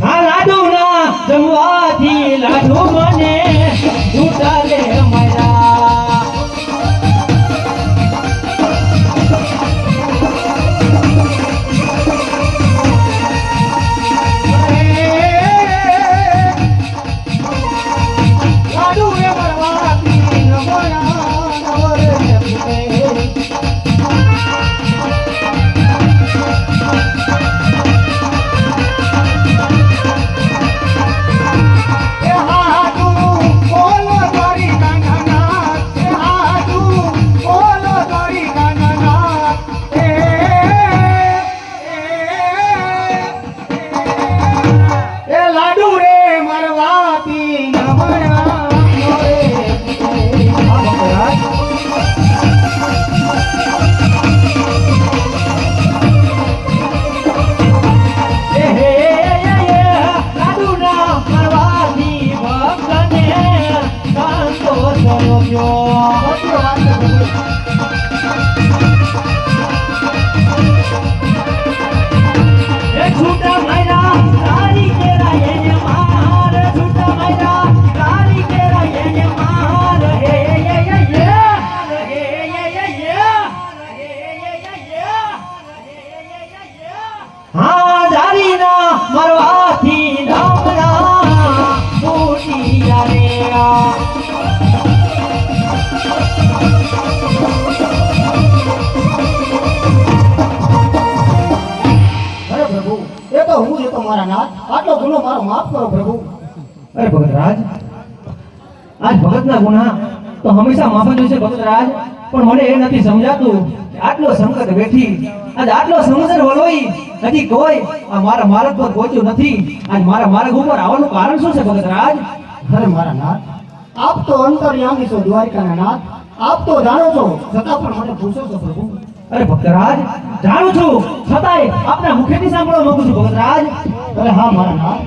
લાડુ ના જમવાથી લાડુ મને લૂટા લે ગુનો મારો માફ કરો પ્રભુ. અરે ભગતરાજ આજ ભગતના ગુના તો હંમેશા માફ જ હોય ભગતરાજ પણ મને એ નથી સમજાતું આટલો સંકટ બેઠી આજ આટલો સમુદ્ર વલોઈ હજી કોઈ આ મારા માર્ગ પર પહોંચ્યું નથી આજ મારા માર્ગ ઉપર આવવાનું કારણ શું છે ભગતરાજ અરે મારા નાથ આપ તો અંતર્યામી છો દ્વારિકાના નાથ. આપ તો જાણો છો છતાં પણ મને પૂછો છો પ્રભુ. અરે ભક્તરાજ, જાણું છું. છતાંય આપના મુખેથી સાંભળવા માંગુ છું, ભક્તરાજ. અરે હા, મારા નાથ.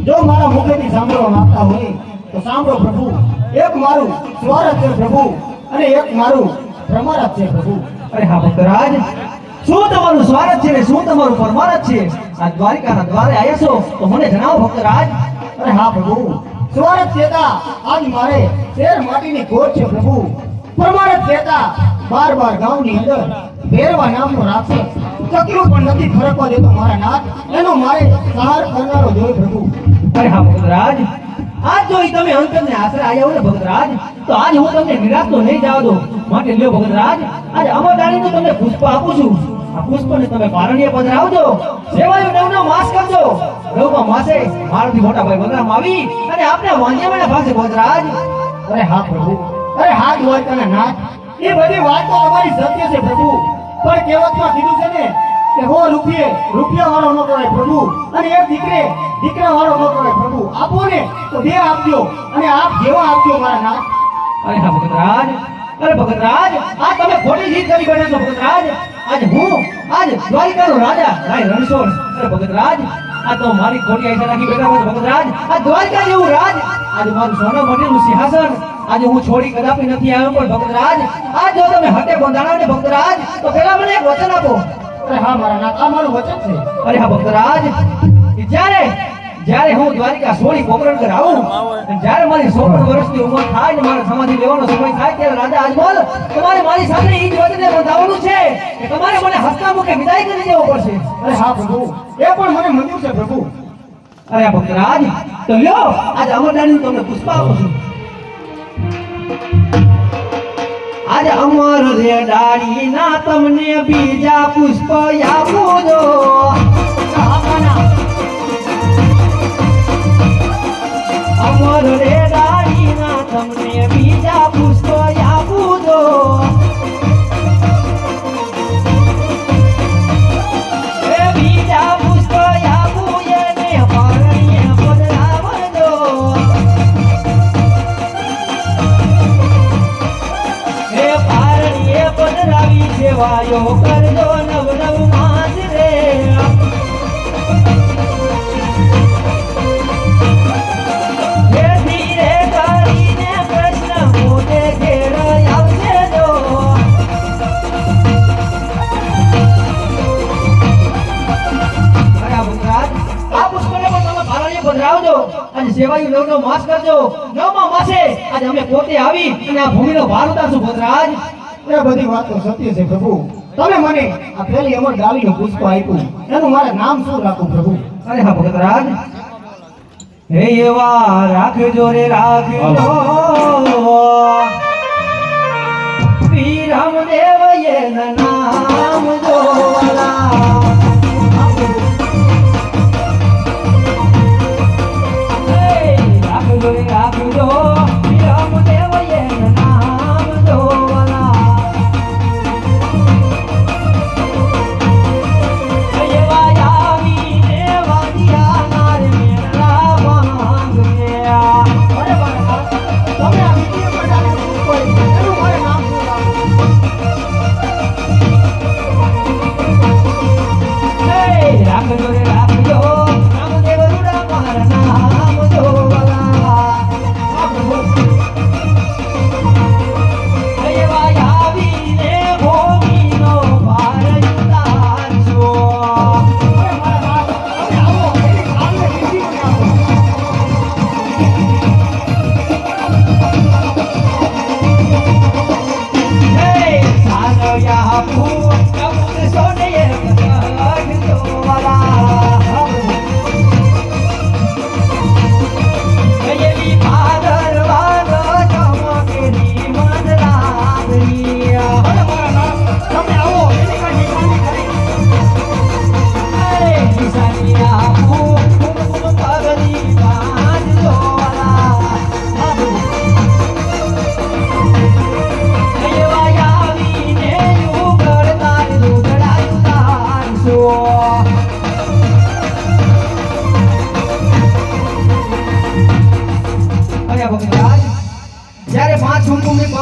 જો મારા મુખેથી સાંભળવા માંગતા હોય, તો સાંભળો પ્રભુ. એક મારું સ્વરત છે પ્રભુ, અને એક મારું પ્રમારત છે પ્રભુ. અરે હા, ભક્તરાજ. શું તમારું સ્વાગત છે ને શું તમારું પરમારત છે? આ દ્વારિકાના દ્વારે આવ્યા છો, તો મને જણાવો, ભક્તરાજ. અરે હા, પ્રભુ. સ્વરત કહેતા આજ મારે શેર માટીની કોટ છે પ્રભુ. પ્રમારત કહેતા, બાર બાર ગામની અંદર ભેરવા નામનો રાક્ષસ ચકલો પણ નથી ફરકવા દેતો મારા નાથ. એનો મારે સહાર કરનારો જોઈ પ્રભુ. અરે હા, ભગતરાજ. આજ જોઈ તમે અંકલને આશરે આવ્યા ને ભગતરાજ. તો આજ હું તમને નિરાશ તો નહીં જવા દઉં. માટે લ્યો ભગતરાજ, આજ અમરદાણીનું તમને પુષ્પ આપું છું. આ પુષ્પને તમે પારણીય પધરાવજો સેવાયો નવનો માસ કરજો. રવમાં માસે મારાથી મોટા ભાઈ બલરામ આવી અને આપને વાંજ્યામાં પાસે ભગતરાજ અરે હા, પ્રભુ. અરે હાથ હોય તને નાથ. એ બધી વાતો અમારી સત્ય છે પ્રભુ. પણ કહેવતમાં કીધું છે ને કે હો રૂપિયે રૂપિયા વાળો ન કહેવાય પ્રભુ. અને એક દીકરે દીકરા વાળો ન કહેવાય પ્રભુ. આપો ને તો બે આપજો અને આપ જેવા આપજો મારા નાથ. અરે હા, ભગતરાજ. અરે ભગતરાજ, આ તમે ખોટી જીત કરી બેઠા છો, ભગતરાજ. આજ હું, આજ દ્વારિકાનો રાજા, રાય રણછોડ. અરે ભગતરાજ આ તો મારી ખોટી આઈસા રાખી બેઠા હોય ભગતરાજ. આ દ્વારકા જેવું રાજ? આજે મારું સોના માટેનું સિંહાસન. આજે હું છોડી કદાપી નથી આવ્યો પણ ભગતરાજ આજ જો તમે હટે બંધાણા ને ભગતરાજ, તો પેલા મને એક વચન આપો. અરે હા, મારા નાથ, આ મારું વચન છે. અરે હા ભક્તરાજ જ્યારે જ્યારે હું દ્વારિકા સોળી પોકરણ કર આવું જ્યારે મારી 16 વર્ષની ઉંમર થાય ને મારા સમાધિ લેવાનો સમય થાય ત્યારે રાજા આજમલ તમારે મારી સામે ઈ જ વચને બંધાવવાનું છે કે તમારે મને હસતા મુખે વિદાય કરી દેવો પડશે. અરે હા, પ્રભુ. એ પણ મને મંજૂર છે, પ્રભુ. અરે ભક્તરાજ, તો લ્યો, આજે અમરદાની તમને પુષ્પ આપું છું. આજે અમર રે ડાળી ના તમને બીજા પુષ્પ આપું જો. સેવાયું માસ કરજો. નવમા માસે આજે અમે પોતે આવી અને આ ભૂમિનો ભાર ઉતારશું, ભદ્રાજ. એ બધી વાતો સત્ય છે પ્રભુ. તમે મને આ પેલી અમર ડાળીનું પુષ્પ આપ્યું. એનું મારે નામ શું રાખું પ્રભુ? અરે હા ભગતરાજ. હે એવા રાખજો રે રાખજો. શ્રી રામદેવ એ નામ Oh.